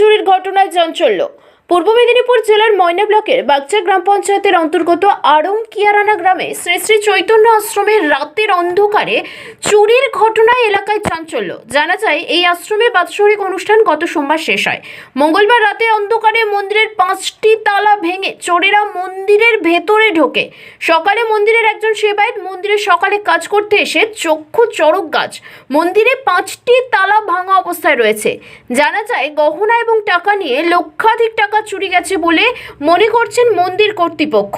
চুরির ঘটনায় চাঞ্চল্য। পূর্ব মেদিনীপুর জেলার ময়না ব্লকের বাগচা গ্রাম পঞ্চায়েতের অন্তর্গত আড়ং কিয়ারানা গ্রামে শ্রী শ্রী চৈতন্য আশ্রমের রাতের অন্ধকারে চুরির ঘটনায় এলাকায় চাঞ্চল্য। জানা যায়, এই আশ্রমে বাৎসরিক অনুষ্ঠান গত সোমবার শেষ হয়। মঙ্গলবার রাতে অন্ধকারে মন্দিরের পাঁচটি তালা ভেঙে চোরেরা মন্দিরের ভেতরে ঢোকে। সকালে মন্দিরের একজন সেবায়ত মন্দিরে সকালে কাজ করতে এসে চক্ষু চড়ক গাছ। মন্দিরে পাঁচটি তালা ভাঙা অবস্থায় রয়েছে। জানা যায়, গহনা এবং টাকা নিয়ে লক্ষাধিক টাকা চুরি গেছে বলে মনে করছেন মন্দির কর্তৃপক্ষ।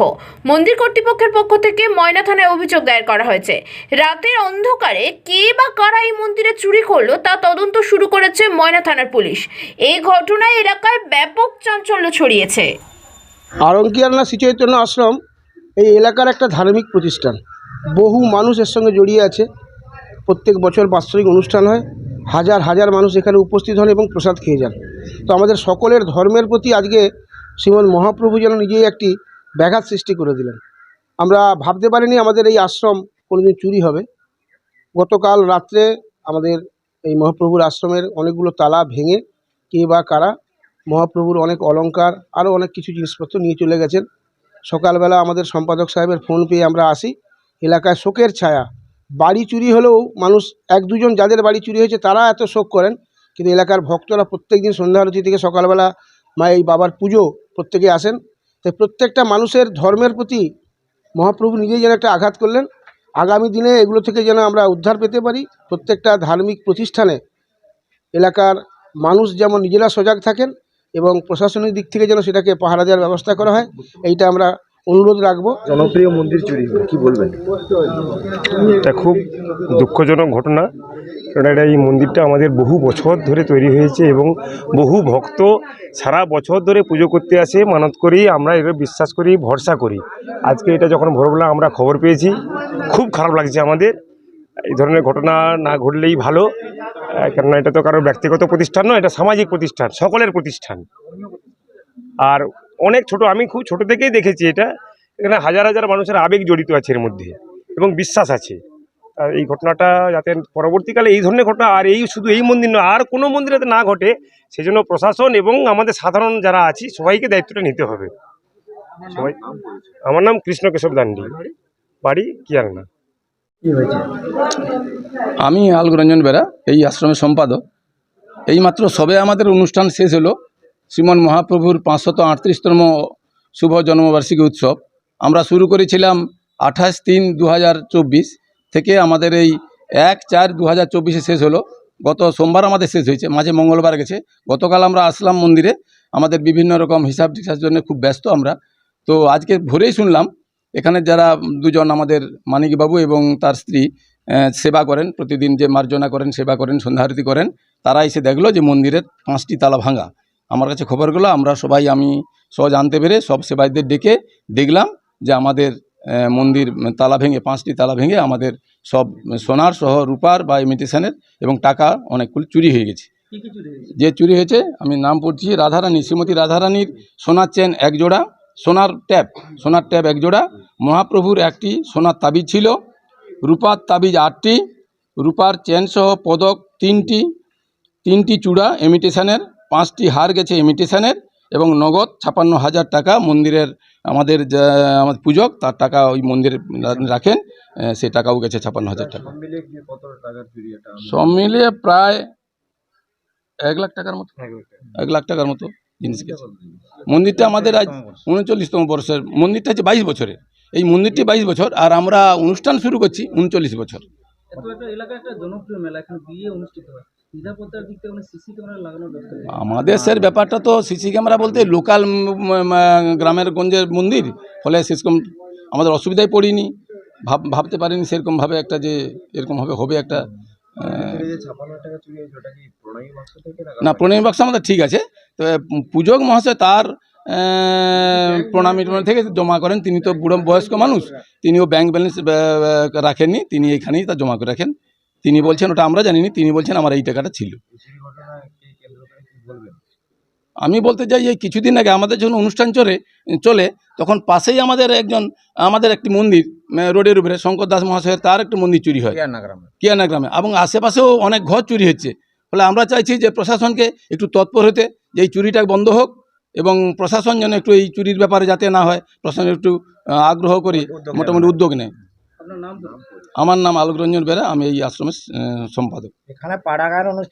মন্দির কর্তৃপক্ষের পক্ষ থেকে ময়না থানায় অভিযোগ দায়ের করা হয়েছে। রাতের অন্ধকারে কে বা কারা এই মন্দিরে চুরি করল তা তদন্ত শুরু করেছে ময়না থানার পুলিশ। এই ঘটনায় এলাকায় ব্যাপক চাঞ্চল্য ছড়িয়েছে। আরঙ্কিয়ারনা শ্রীচৈতন্য আশ্রম এই এলাকার একটা ধার্মিক প্রতিষ্ঠান। বহু মানুষ এর সঙ্গে জড়িয়ে আছে। প্রত্যেক বছর বাৎসরিক অনুষ্ঠান হয়। হাজার হাজার মানুষ এখানে উপস্থিত হন এবং প্রসাদ খেয়ে যান। তো আমাদের সকলের ধর্মের প্রতি আজকে শ্রীমদ মহাপ্রভু যেন নিজেই একটি ব্যাঘাত সৃষ্টি করে দিলেন। আমরা ভাবতে পারিনি আমাদের এই আশ্রম কোনোদিন চুরি হবে। গতকাল রাত্রে আমাদের এই মহাপ্রভুর আশ্রমের অনেকগুলো তালা ভেঙে কে বা কারা মহাপ্রভুর অনেক অলংকার, আরও অনেক কিছু জিনিসপত্র নিয়ে চলে গেছেন। সকালবেলা আমাদের সম্পাদক সাহেবের ফোন পেয়ে আমরা আসি। এলাকায় শোকের ছায়া। বাড়ি চুরি হলেও মানুষ এক দুজন যাদের বাড়ি চুরি হয়েছে তারা এত শোক করেন কিন্তু এলাকার ভক্তরা প্রত্যেক দিন সন্ধ্যা আরতি থেকে সকালবেলা মা এই বাবার পুজো প্রত্যেকে আসেন। তাই প্রত্যেকটা মানুষের ধর্মের প্রতি মহাপ্রভু নিজেই যেন একটা আঘাত করলেন। আগামী দিনে এগুলো থেকে যেন আমরা উদ্ধার পেতে পারি। প্রত্যেকটা ধার্মিক প্রতিষ্ঠানে এলাকার মানুষ যেমন নিজেরা সজাগ থাকেন এবং প্রশাসনিক দিক থেকে যেন সেটাকে পাহারা দেওয়ার ব্যবস্থা করা হয়, এইটা আমরা অনুরোধ রাখব, জনপ্রিয় মন্দির চুরি কি বলবেন? এটা খুব দুঃখজনক ঘটনা কারণ এটা এই মন্দিরটা আমাদের বহু বছর ধরে তৈরি হয়েছে এবং বহু ভক্ত সারা বছর ধরে পুজো করতে আসে, মানত করি, আমরা এটা বিশ্বাস করি, ভরসা করি। আজকে এটা যখন ভোরবেলা আমরা খবর পেয়েছি, খুব খারাপ লাগছে আমাদের। এই ধরনের ঘটনা না ঘটলেই ভালো কেননা এটা তো কারও ব্যক্তিগত প্রতিষ্ঠান নয়, এটা সামাজিক প্রতিষ্ঠান, সকলের প্রতিষ্ঠান। আর অনেক ছোট আমি খুব ছোট থেকেই দেখেছি এটা। এখানে হাজার হাজার মানুষের আবেগ জড়িত আছে এর মধ্যে এবং বিশ্বাস আছে। আর এই ঘটনাটা যাতে পরবর্তীকালে এই ধরনের ঘটনা আর এই শুধু এই মন্দির নয় আর কোনো মন্দিরে যাতে না ঘটে সেজন্য প্রশাসন এবং আমাদের সাধারণ যারা আছি সবাইকে দায়িত্বটা নিতে হবে। সবাই আমার নাম কৃষ্ণ কেশব দান্ডি। বাড়ি কিয়ারনা। কি হয়েছে? আমি আলগরঞ্জন বেরা এই আশ্রমের সম্পাদক। এইমাত্র সবে আমাদের অনুষ্ঠান শেষ হলো শ্রীমন মহাপ্রভুর পাঁচশত আটত্রিশতম শুভ জন্মবার্ষিকী উৎসব। আমরা শুরু করেছিলাম আঠাশ তিন দু থেকে আমাদের এই এক চার দু হাজার শেষ হলো। গত সোমবার আমাদের শেষ হয়েছে, মাঝে মঙ্গলবার গেছে। গতকাল আমরা আসলাম মন্দিরে। আমাদের বিভিন্ন রকম হিসাব টিসার জন্য খুব ব্যস্ত আমরা। তো আজকে ভোরেই শুনলাম, এখানে যারা দুজন আমাদের মানিকবাবু এবং তার স্ত্রী সেবা করেন, প্রতিদিন যে মার্জনা করেন, সেবা করেন সন্ধ্যা আরতি করেন, তারা এসে দেখল যে মন্দিরের পাঁচটি তালা ভাঙা। আমার কাছে খবরগুলো আমরা সবাই আমি সহ জানতে পেরে সব সেবাইদের ডেকে দেখলাম যে আমাদের মন্দির তালা ভেঙে পাঁচটি তালা ভেঙে আমাদের সব সোনার সহ রূপার বা ইমিটেশনের এবং টাকা অনেকগুলো চুরি হয়ে গেছে। যে চুরি হয়েছে আমি নাম পড়ছি রাধারানী শ্রীমতী রাধারানীর সোনার চেন এক জোড়া সোনার ট্যাপ সোনার ট্যাপ এক জোড়া মহাপ্রভুর একটি সোনার তাবিজ ছিল রূপার তাবিজ আটটি রূপার চেন সহ পদক তিনটি তিনটি চূড়া ইমিটেশনের পাঁচটি হার গেছে ইমিটেশনের এবং নগদ ছাপান্ন হাজার টাকা মন্দিরের আমাদের যা আমাদের পূজক তার টাকা ওই মন্দিরে রাখেন সে টাকাও গেছে ছাপান্ন হাজার টাকা। সব মিলিয়ে প্রায় এক লাখ টাকার মতো। এক লাখ টাকার মতো জিনিস গেছে। মন্দিরটা আমাদের আজ উনচল্লিশতম বর্ষের মন্দিরটা হচ্ছে বাইশ বছরের। এই মন্দিরটি বাইশ বছর। আর আমরা অনুষ্ঠান শুরু করছি উনচল্লিশ বছর। এলাকা একটা জনপ্রিয় মেলা এখানে বিয়ে অনুষ্ঠিত হয়। নিরাপত্তার দিক থেকে মানে সিসি ক্যামেরা লাগানোর ব্যবস্থা রয়েছে। আমাদের স্যার ব্যাপারটা তো সিসি ক্যামেরা বলতে লোকাল গ্রামের গঞ্জের মন্দির। ফলে সেরকম আমাদের অসুবিধায় পড়িনি। ভাব ভাবতে পারিনি সেরকমভাবে একটা যে এরকমভাবে হবে একটা না না প্রণয় বাক্স আমাদের ঠিক আছে। তো পূজক মহাশয় তার প্রণামী টনামী থেকে জমা করেন। তিনি তো বুড়ো বয়স্ক মানুষ। তিনিও ব্যাংক ব্যালেন্স রাখেননি। তিনি এখানেই তা জমা করে রাখেন। তিনি বলছেন ওটা আমরা জানিনি তিনি বলছেন আমার এই টাকাটা ছিল। আমি বলতে চাই এই কিছুদিন আগে আমাদের যখন অনুষ্ঠান চলে চলে তখন পাশেই আমাদের একজন আমাদের একটি মন্দির রোডের উপরে শঙ্কর দাস মহাশয়ের তার একটি মন্দির চুরি হয়। কিয়ানা গ্রামে এবং আশেপাশেও অনেক ঘর চুরি হচ্ছে। ফলে আমরা চাইছি যে প্রশাসনকে একটু তৎপর হতে যে এই চুরিটা বন্ধ হোক এবং প্রশাসন যেন একটু এই চুরির ব্যাপারে যাতে না হয় প্রশাসন একটু আগ্রহ করে মোটামুটি উদ্যোগ নেয়। আমার নাম আলোক রঞ্জন বেরা আমি এই আশ্রমের সম্পাদক। এখানে পাড়াগার অনুষ্ঠান